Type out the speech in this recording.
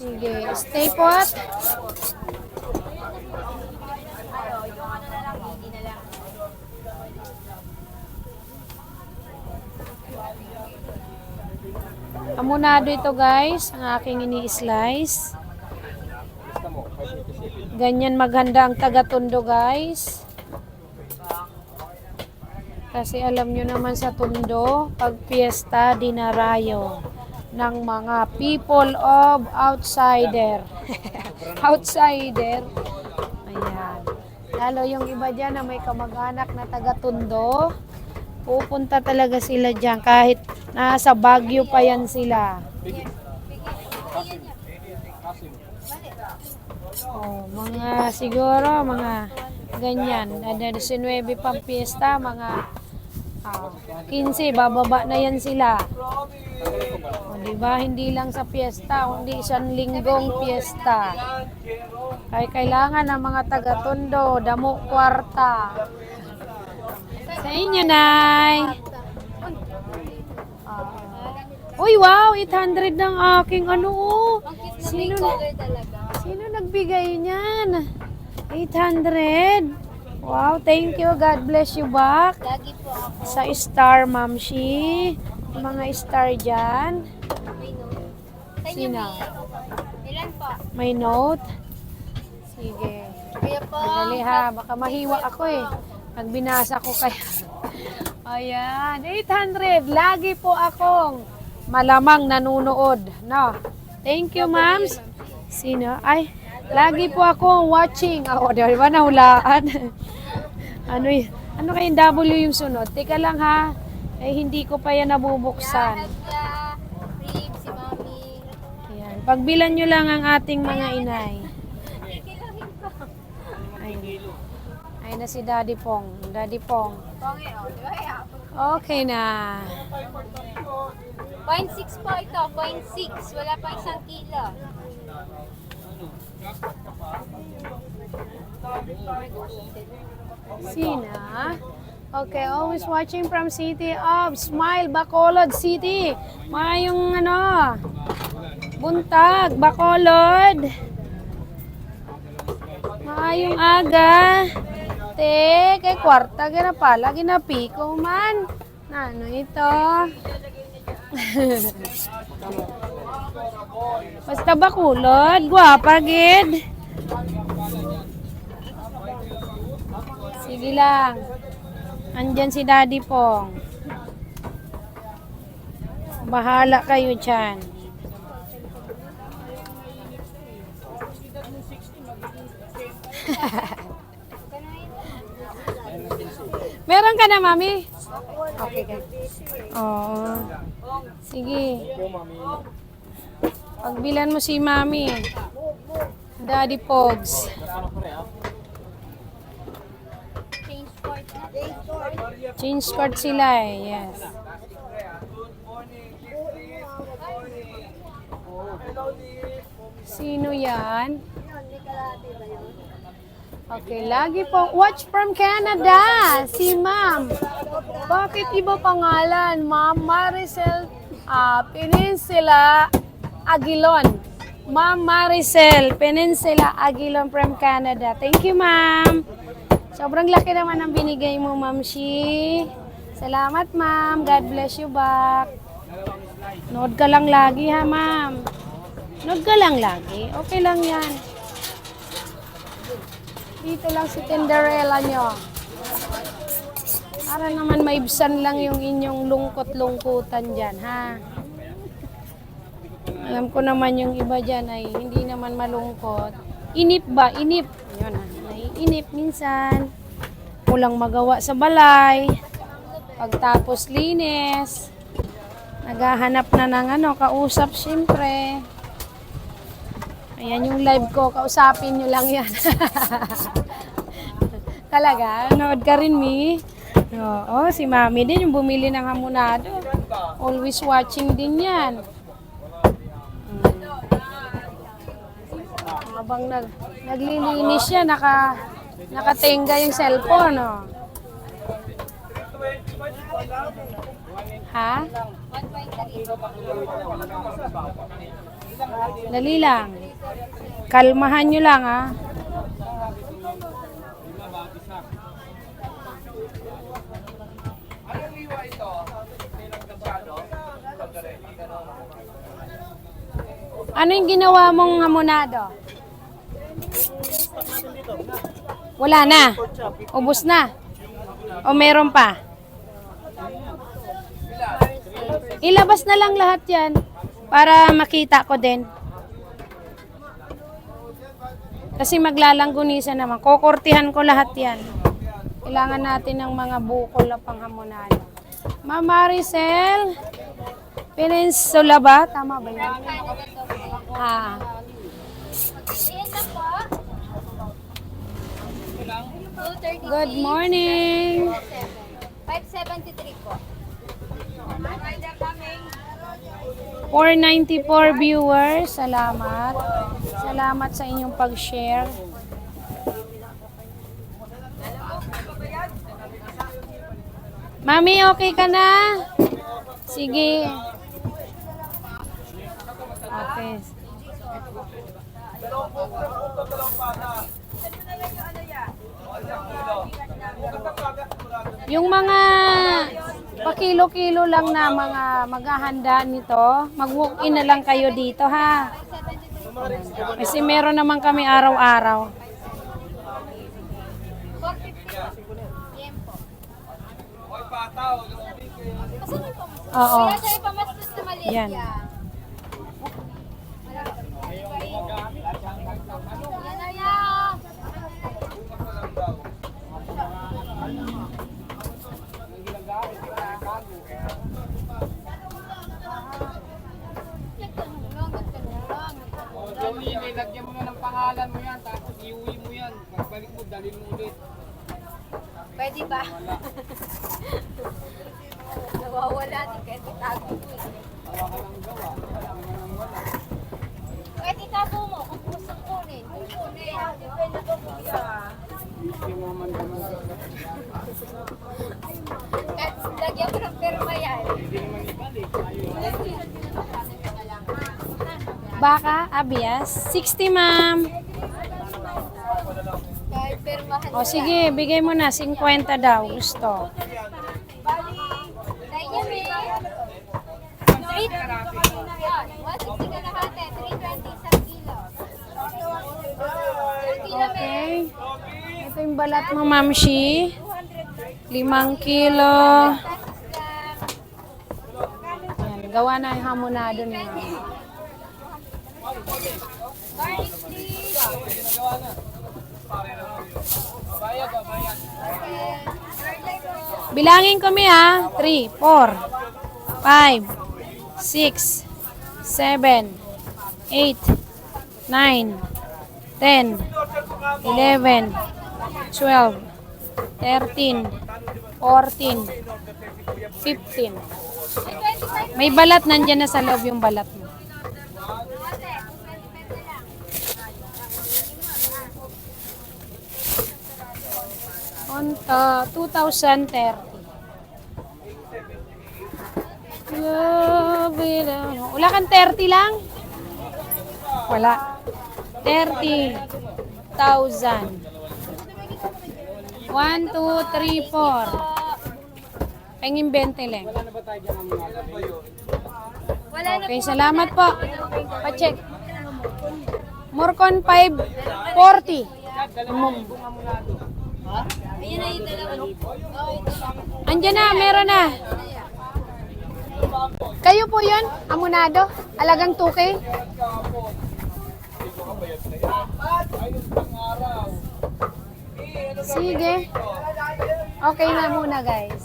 Sige, stay put. Amunado ito guys, ang aking ini-slice. Ganyan maganda ang taga-tundo guys. Kasi alam nyo naman sa tundo, pag fiesta, dinarayo ng mga people of outsider. outsider. Ayan. Lalo yung iba dyan na may kamag-anak na taga-tundo, pupunta talaga sila dyan kahit nasa Baguio pa yan sila. Oh, mga siguro mga ganyan. Ada 19 pang piyesta, mga ah, 15 bababa na yan sila. O, di ba? Hindi lang sa piyesta, kundi isang linggong piyesta. Kaya kailangan ng mga taga-tondo, damo kwarta. Sa inyo, Nay. Ah. Uy, wow! 800 ng aking ano, oh. Sino, sino nagbigay niyan? 800. Wow, thank you. God bless you back. Lagi po ako. Sa Star Mamshi. Mga star dyan. May note. Sino? Ilan po? May note. Sige. Kaya po. Dali ha, baka mahiwa ako eh. Pag binasa ko kaya. Ayan, 800. Lagi po akong malamang nanunood. No? Thank you, ma'ams. Sino? Ay, lagi po akong watching. Ako, di ba nahulaan? ano y- Ano kayong W yung sunod? Teka lang ha. Eh, hindi ko pa yan nabubuksan. Ayan. Pagbilan nyo lang ang ating mga inay. Ayun. Ayun na si Daddy Pong. Daddy Pong. Oh. Okay na. 0.6 po ito. 0.6. Wala pa isang kilo. Sina? Okay, always watching from City of Smile, Bacolod City. Mayong ano, buntag, Bacolod. Maayong aga. Te, kay kwarta gina pala, ginapiko man. Ano ito? Basta Bacolod, gwapa gid. Sige lang. Andyan si Daddy Pong. Bahala kayo dyan. Meron ka na, Mami? Okay, okay. Oo. Sige. Pagbilan mo si Mami. Daddy Pogs. Change port na. Change card sila eh, yes. Sino yan? Okay, lagi po. Watch from Canada. Si ma'am. Bakit iba pangalan? Ma'am Maricel ah, Peninsula Aguilon. Ma'am Maricel Peninsula Aguilon from Canada. Thank you, ma'am. Sobrang laki naman ang binigay mo, Ma'am Shi. Salamat, ma'am. God bless you back. Nood ka lang lagi, ha, ma'am. Nood ka lang lagi. Okay lang yan. Dito lang si Tinderella nyo. Para naman maibsan lang yung inyong lungkot-lungkutan dyan, ha? Alam ko naman yung iba dyan ay hindi naman malungkot. Inip ba? Inip. Naiinip minsan. Kulang magawa sa balay. Pagtapos linis. Naghahanap na ng ano, kausap siyempre. Ayan yung live ko, kausapin nyo lang yan. Talaga, nood ka rin, Mi. Oo, si Mami din yung bumili ng hamonado. Always watching din yan. Habang nag, naglilinis siya, naka, nakatenga yung cellphone, oh. Ha? 1.3. Dali lang. Kalmahan nyo lang, ha? Ano yung ginawa mong hamonado? Wala na. Ubus na. O meron pa? Ilabas na lang lahat yan para makita ko din. Kasi maglalanggunisan naman. Kokortihan ko lahat yan. Kailangan natin ng mga bukol na panghamonado. Ma'am Maricel, Peninsula ba? Tama ba yan? Ah. Ayan na po. 233. Good morning. 573 po. 494 viewers. Salamat. Salamat sa inyong pag-share. Mami, okay ka na? Sige. Okay. Yung mga pakilo-kilo lang na mga maghahanda nito, mag-walk-in na lang kayo dito ha. Kasi meron naman kami araw-araw. 450. Yan po. Oo. Kaya sa'yo pa mas gusto maliit Yan. yan. Yan na yan. Nagtanong, nagtanong, nagtanong. Joey, may lagyan mo na ng pangalan mo yan, tapos iuwi mo yan. Pagbalik mo, dalhin mo ulit. Pwede ba? Nawawala din kahit itago mo eh. Kahit itago mo, kung gusto kunin, kung kunin. Depende ko kuya. Kahit lagyan mo ng perma yan. Baka, abias. 60 ma'am. Kahit permahan O sige, bigay mo na. 50 daw. Gusto. Dahil niya may... Street. Yan, 160 ka na hati, 320 isang kilo. Isang kilo may Okay. Ito yung balat mo, Ma'am Shi. 5 kilo. Yan, gawa na yung hamonado niya. Garlic please. Bilangin kami ha. 3, 4, 5, 6, 7, 8, 9, 10, 11, 12, 13, 14, 15. May balat nandyan na sa loob yung balat mo. On uh, 2030. Love it. ano. Wala kang 30 lang? Wala. 30,000. 1, 2, 3, 4. Pengin 20 lang. Okay, salamat po. Pa-check. Morcon 540. Ayun na yung dalawa. Andiyan na, meron na. Kayo po yun? Amunado? Alagang 2K? Sige. Okay na muna guys.